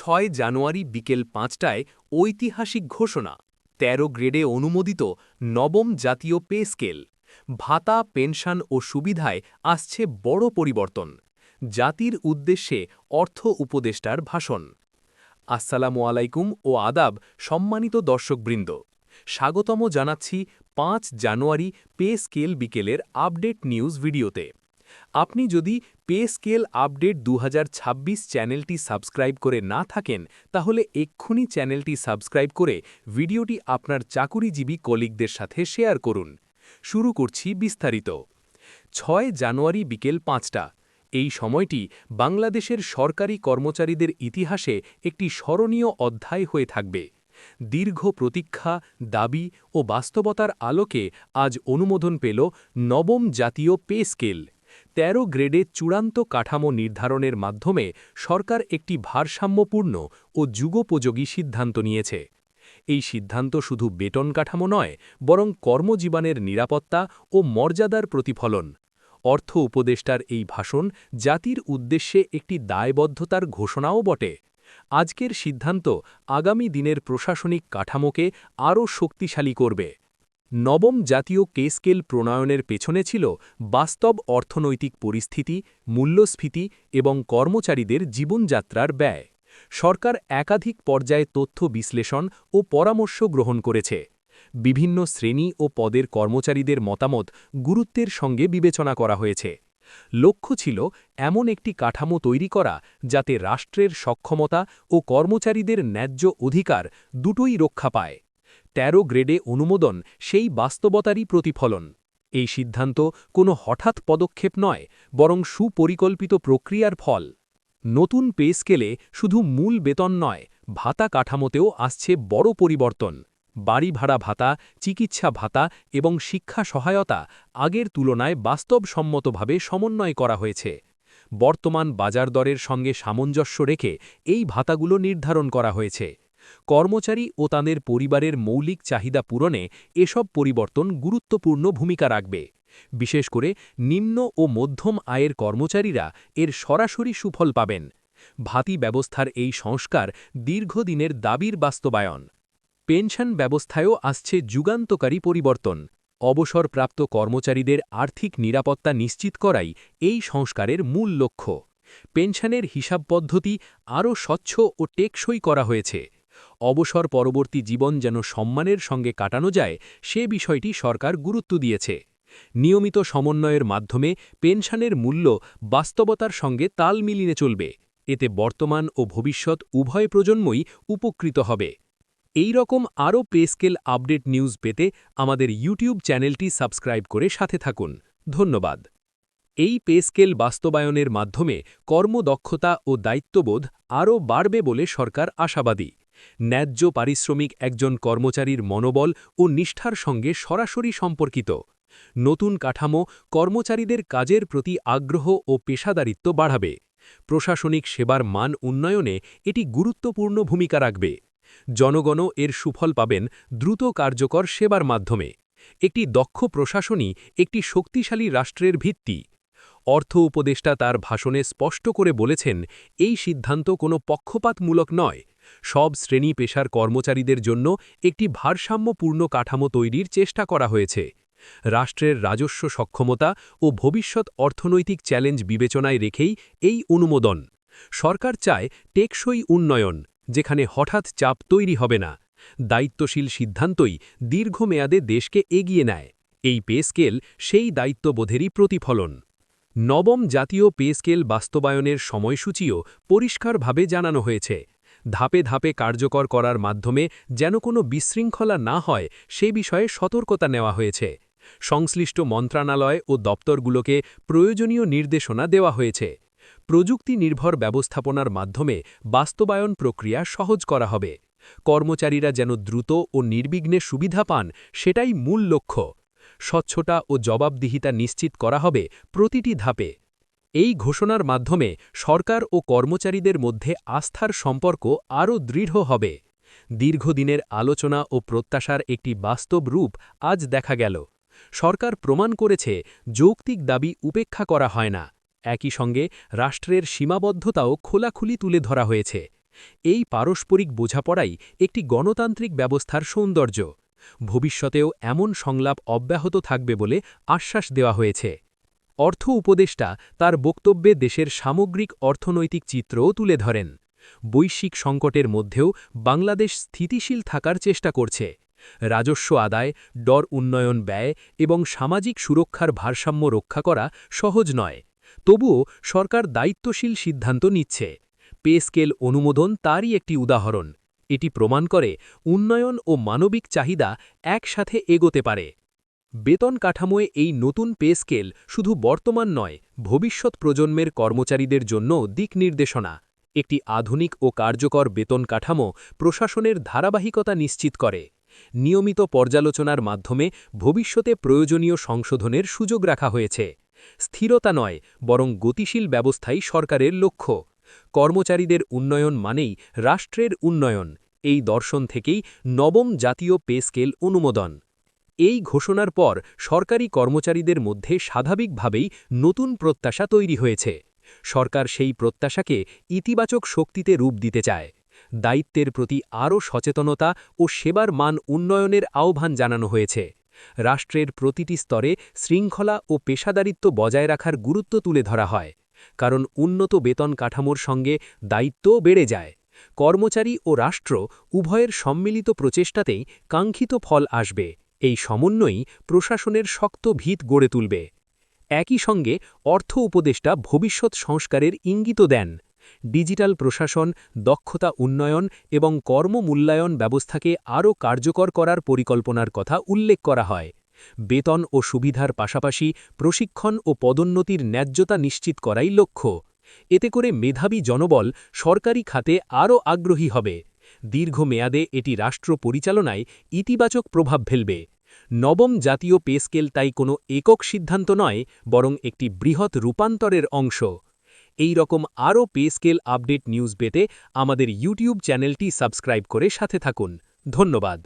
ছয় জানুয়ারি বিকেল পাঁচটায় ঐতিহাসিক ঘোষণা ১৩ গ্রেডে অনুমোদিত নবম জাতীয় পে স্কেল। ভাতা, পেনশন ও সুবিধায় আসছে বড় পরিবর্তন, জাতির উদ্দেশ্যে অর্থ উপদেষ্টার ভাষণ। আসসালামু আলাইকুম ও আদাব, সম্মানিত দর্শকবৃন্দ। স্বাগতম জানাচ্ছি পাঁচ জানুয়ারি পে স্কেল বিকেলের আপডেট নিউজ ভিডিওতে। আপনি যদি পে স্কেল আপডেট দু হাজার ছাব্বিশ চ্যানেলটি সাবস্ক্রাইব করে না থাকেন, তাহলে এক্ষুনি চ্যানেলটি সাবস্ক্রাইব করে ভিডিওটি আপনার চাকুরিজীবী কলিগদের সাথে শেয়ার করুন। শুরু করছি বিস্তারিত। ছয় জানুয়ারি বিকেল পাঁচটা। এই সময়টি বাংলাদেশের সরকারি কর্মচারীদের ইতিহাসে একটি স্মরণীয় অধ্যায় হয়ে থাকবে। দীর্ঘ প্রতীক্ষা, দাবি ও বাস্তবতার আলোকে আজ অনুমোদন পেল নবম জাতীয় পে স্কেল। ১৩ গ্রেডে চূড়ান্ত কাঠামো নির্ধারণের মাধ্যমে সরকার একটি ভারসাম্যপূর্ণ ও যুগোপযোগী সিদ্ধান্ত নিয়েছে। এই সিদ্ধান্ত শুধু বেতন কাঠামো নয়, বরং কর্মজীবনের নিরাপত্তা ও মর্যাদার প্রতিফলন। অর্থ উপদেষ্টার এই ভাষণ জাতির উদ্দেশ্যে একটি দায়বদ্ধতার ঘোষণাও বটে। আজকের সিদ্ধান্ত আগামী দিনের প্রশাসনিক কাঠামোকে আরও শক্তিশালী করবে। নবম জাতীয় কে স্কেল প্রণয়নের পেছনে ছিল বাস্তব অর্থনৈতিক পরিস্থিতি, মূল্যস্ফীতি এবং কর্মচারীদের জীবনযাত্রার ব্যয়। সরকার একাধিক পর্যায়ে তথ্য বিশ্লেষণ ও পরামর্শ গ্রহণ করেছে। বিভিন্ন শ্রেণি ও পদের কর্মচারীদের মতামত গুরুত্বের সঙ্গে বিবেচনা করা হয়েছে। লক্ষ্য ছিল এমন একটি কাঠামো তৈরি করা যাতে রাষ্ট্রের সক্ষমতা ও কর্মচারীদের ন্যায্য অধিকার দুটোই রক্ষা পায়। ১৩ গ্রেডে অনুমোদন সেই বাস্তবতারই প্রতিফলন। এই সিদ্ধান্ত কোনো হঠাৎ পদক্ষেপ নয়, বরং সুপরিকল্পিত প্রক্রিয়ার ফল। নতুন পে স্কেলে শুধু মূল বেতন নয়, ভাতা কাঠামোতেও আসছে বড় পরিবর্তন। বাড়ি ভাড়া ভাতা, চিকিৎসা ভাতা এবং শিক্ষা সহায়তা আগের তুলনায় বাস্তবসম্মতভাবে সমন্বয় করা হয়েছে। বর্তমান বাজার দরের সঙ্গে সামঞ্জস্য রেখে এই ভাতাগুলো নির্ধারণ করা হয়েছে। কর্মচারী ও তাদের পরিবারের মৌলিক চাহিদা পূরণে এসব পরিবর্তন গুরুত্বপূর্ণ ভূমিকা রাখবে। বিশেষ করে নিম্ন ও মধ্যম আয়ের কর্মচারীরা এর সরাসরি সুফল পাবেন। ভাতি ব্যবস্থার এই সংস্কার দীর্ঘদিনের দাবির বাস্তবায়ন। পেনশন ব্যবস্থায়ও আসছে যুগান্তকারী পরিবর্তন। অবসরপ্রাপ্ত কর্মচারীদের আর্থিক নিরাপত্তা নিশ্চিত করাই এই সংস্কারের মূল লক্ষ্য। পেনশনের হিসাব পদ্ধতি আরও স্বচ্ছ ও টেকসই করা হয়েছে। অবসর পরবর্তী জীবন যেন সম্মানের সঙ্গে কাটানো যায়, সে বিষয়টি সরকার গুরুত্ব দিয়েছে। নিয়মিত সমন্বয়ের মাধ্যমে পেনশনের মূল্য বাস্তবতার সঙ্গে তাল মিলিয়ে চলবে। এতে বর্তমান ও ভবিষ্যৎ উভয় প্রজন্মই উপকৃত হবে। এই রকম আরও পেস্কেল আপডেট নিউজ পেতে আমাদের ইউটিউব চ্যানেলটি সাবস্ক্রাইব করে সাথে থাকুন। ধন্যবাদ। এই পেস্কেল বাস্তবায়নের মাধ্যমে কর্মদক্ষতা ও দায়িত্ববোধ আরও বাড়বে বলে সরকার আশাবাদী। ন্যায্য পারিশ্রমিক একজন কর্মচারীর মনোবল ও নিষ্ঠার সঙ্গে সরাসরি সম্পর্কিত। নতুন কাঠামো কর্মচারীদের কাজের প্রতি আগ্রহ ও পেশাদারিত্ব বাড়াবে। প্রশাসনিক সেবার মান উন্নয়নে এটি গুরুত্বপূর্ণ ভূমিকা রাখবে। জনগণও এর সুফল পাবেন দ্রুত কার্যকর সেবার মাধ্যমে। একটি দক্ষ প্রশাসনই একটি শক্তিশালী রাষ্ট্রের ভিত্তি। অর্থ উপদেষ্টা তার ভাষণে স্পষ্ট করে বলেছেন, এই সিদ্ধান্ত কোনো পক্ষপাতমূলক নয়। সব শ্রেণি পেশার কর্মচারীদের জন্য একটি ভারসাম্যপূর্ণ কাঠামো তৈরির চেষ্টা করা হয়েছে। রাষ্ট্রের রাজস্ব সক্ষমতা ও ভবিষ্যৎ অর্থনৈতিক চ্যালেঞ্জ বিবেচনায় রেখেই এই অনুমোদন। সরকার চায় টেকসই উন্নয়ন, যেখানে হঠাৎ চাপ তৈরি হবে না। দায়িত্বশীল সিদ্ধান্তই দীর্ঘমেয়াদে দেশকে এগিয়ে নেয়। এই পে স্কেল সেই দায়িত্ববোধেরই প্রতিফলন। নবম জাতীয় পে স্কেল বাস্তবায়নের সময়সূচিও পরিষ্কারভাবে জানানো হয়েছে। ধাপে ধাপে কার্যকর করার মাধ্যমে যেন কোনো বিশৃঙ্খলা না হয়, সে বিষয়ে সতর্কতা নেওয়া হয়েছে। সংশ্লিষ্ট মন্ত্রণালয় ও দপ্তরগুলোকে প্রয়োজনীয় নির্দেশনা দেওয়া হয়েছে। প্রযুক্তি নির্ভর ব্যবস্থাপনার মাধ্যমে বাস্তবায়ন প্রক্রিয়া সহজ করা হবে। কর্মচারীরা যেন দ্রুত ও নির্বিঘ্নে সুবিধা পান, সেটাই মূল লক্ষ্য। স্বচ্ছতা ও জবাবদিহিতা নিশ্চিত করা হবে প্রতিটি ধাপে। এই ঘোষণার মাধ্যমে সরকার ও কর্মচারীদের মধ্যে আস্থার সম্পর্ক আরও দৃঢ় হবে। দীর্ঘদিনের আলোচনা ও প্রত্যাশার একটি বাস্তব রূপ আজ দেখা গেল। সরকার প্রমাণ করেছে, যৌক্তিক দাবি উপেক্ষা করা হয় না। একই সঙ্গে রাষ্ট্রের সীমাবদ্ধতাও খোলাখুলি তুলে ধরা হয়েছে। এই পারস্পরিক বোঝাপড়াই একটি গণতান্ত্রিক ব্যবস্থার সৌন্দর্য। ভবিষ্যতেও এমন সংলাপ অব্যাহত থাকবে বলে আশ্বাস দেওয়া হয়েছে। অর্থ উপদেষ্টা তার বক্তব্যে দেশের সামগ্রিক অর্থনৈতিক চিত্রও তুলে ধরেন। বৈশ্বিক সংকটের মধ্যেও বাংলাদেশ স্থিতিশীল থাকার চেষ্টা করছে। রাজস্ব আদায়, ডর উন্নয়ন ব্যয় এবং সামাজিক সুরক্ষার ভারসাম্য রক্ষা করা সহজ নয়। তবুও সরকার দায়িত্বশীল সিদ্ধান্ত নিচ্ছে। পে স্কেল অনুমোদন তারই একটি উদাহরণ। এটি প্রমাণ করে উন্নয়ন ও মানবিক চাহিদা একসাথে এগোতে পারে। বেতন কাঠামোয় এই নতুন পে স্কেল শুধু বর্তমান নয়, ভবিষ্যৎ প্রজন্মের কর্মচারীদের জন্য দিক নির্দেশনা। একটি আধুনিক ও কার্যকর বেতন কাঠামো প্রশাসনের ধারাবাহিকতা নিশ্চিত করে। নিয়মিত পর্যালোচনার মাধ্যমে ভবিষ্যতে প্রয়োজনীয় সংশোধনের সুযোগ রাখা হয়েছে। স্থিরতা নয়, বরং গতিশীল ব্যবস্থাই সরকারের লক্ষ্য। কর্মচারীদের উন্নয়ন মানেই রাষ্ট্রের উন্নয়ন। এই দর্শন থেকেই নবম জাতীয় পে স্কেল অনুমোদন। এই ঘোষণার পর সরকারি কর্মচারীদের মধ্যে স্বাভাবিকভাবেই নতুন প্রত্যাশা তৈরি হয়েছে। সরকার সেই প্রত্যাশাকে ইতিবাচক শক্তিতে রূপ দিতে চায়। দায়িত্বের প্রতি আরও সচেতনতা ও সেবার মান উন্নয়নের আহ্বান জানানো হয়েছে। রাষ্ট্রের প্রতিটি স্তরে শৃঙ্খলা ও পেশাদারিত্ব বজায় রাখার গুরুত্ব তুলে ধরা হয়। কারণ উন্নত বেতন কাঠামোর সঙ্গে দায়িত্বও বেড়ে যায়। কর্মচারী ও রাষ্ট্র উভয়ের সম্মিলিত প্রচেষ্টাতেই কাঙ্ক্ষিত ফল আসবে। এই সমন্বয়ই প্রশাসনের শক্ত ভিত গড়ে তুলবে। একই সঙ্গে অর্থ উপদেষ্টা ভবিষ্যৎ সংস্কারের ইঙ্গিত দেন। ডিজিটাল প্রশাসন, দক্ষতা উন্নয়ন এবং কর্ম মূল্যায়ন ব্যবস্থাকে আরও কার্যকর করার পরিকল্পনার কথা উল্লেখ করা হয়। বেতন ও সুবিধার পাশাপাশি প্রশিক্ষণ ও পদোন্নতির ন্যায্যতা নিশ্চিত করাই লক্ষ্য। এতে করে মেধাবী জনবল সরকারি খাতে আরও আগ্রহী হবে। দীর্ঘমেয়াদে এটি রাষ্ট্র পরিচালনায় ইতিবাচক প্রভাব ফেলবে। নবম জাতীয় পে স্কেল তাই কোনো একক সিদ্ধান্ত নয়, বরং একটি বৃহৎ রূপান্তরের অংশ। এই রকম আরও পে স্কেল আপডেট নিউজ পেতে আমাদের ইউটিউব চ্যানেলটি সাবস্ক্রাইব করে সাথে থাকুন। ধন্যবাদ।